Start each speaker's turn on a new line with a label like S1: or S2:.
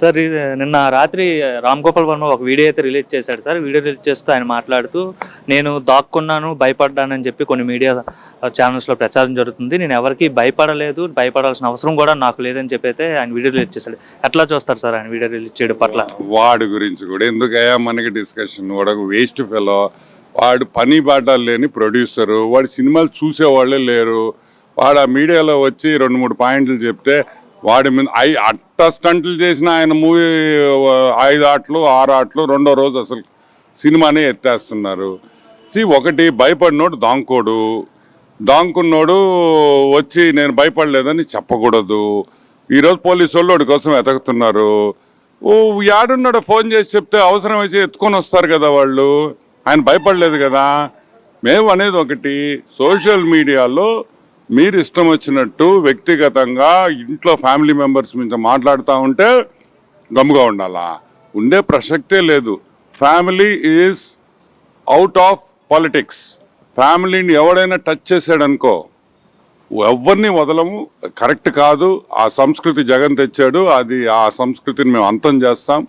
S1: Sir ఇది నిన్న రాత్రి రామ్ గోపాల్ వర్మ ఒక వీడియో అయితే రిలీజ్ చేశాడు సార్. వీడియో రిలీజ్ చేస్తూ ఆయన మాట్లాడుతూ నేను దాక్కున్నాను భయపడ్డానని చెప్పి కొన్ని మీడియా ఛానల్స్లో ప్రచారం జరుగుతుంది. నేను ఎవరికి భయపడలేదు భయపడాల్సిన అవసరం కూడా నాకు లేదని చెప్పి అయితే ఆయన వీడియో రిలీజ్ చేశాడు. ఎట్లా చూస్తారు సార్ ఆయన వీడియో రిలీజ్ చేయడం పట్ల?
S2: వాడి గురించి కూడా ఎందుకయ్యా మనకి డిస్కషన్ వాడు వేస్ట్ ఫెలో వాడు పని బాటాలు లేని ప్రొడ్యూసరు వాడి సినిమాలు చూసేవాళ్ళే లేరు. వాడు ఆ మీడియాలో వచ్చి రెండు మూడు పాయింట్లు చెప్తే వాడి మీద ఐ అట్ట స్టంట్లు చేసిన ఆయన మూవీ ఐదు ఆటలు ఆరు ఆటలు రెండో రోజు అసలు సినిమానే ఎత్తేస్తున్నారు. సి ఒకటి భయపడినోడు దాంకోడు. దాంకున్నోడు వచ్చి నేను భయపడలేదని చెప్పకూడదు. ఈరోజు పోలీసు వాళ్ళు కోసం వెతుకుతున్నారు. ఓ యాడున్నాడో ఫోన్ చేసి చెప్తే అవసరం అయితే ఎత్తుకొని వస్తారు కదా వాళ్ళు. ఆయన భయపడలేదు కదా. మేము అనేది ఒకటి. సోషల్ మీడియాలో మీరు ఇష్టం వచ్చినట్టు వ్యక్తిగతంగా ఇంట్లో ఫ్యామిలీ మెంబర్స్ మీద మాట్లాడుతూ ఉంటే గమ్ముగా ఉండాలా? ఉండే ప్రసక్తే లేదు. Family is out of politics. ఫ్యామిలీని ఎవడైనా టచ్ చేశాడనుకో ఎవరిని వదలము? కరెక్ట్ కాదు. ఆ సంస్కృతి జగన్ తెచ్చాడు. అది ఆ సంస్కృతిని మేము అంతం చేస్తాం.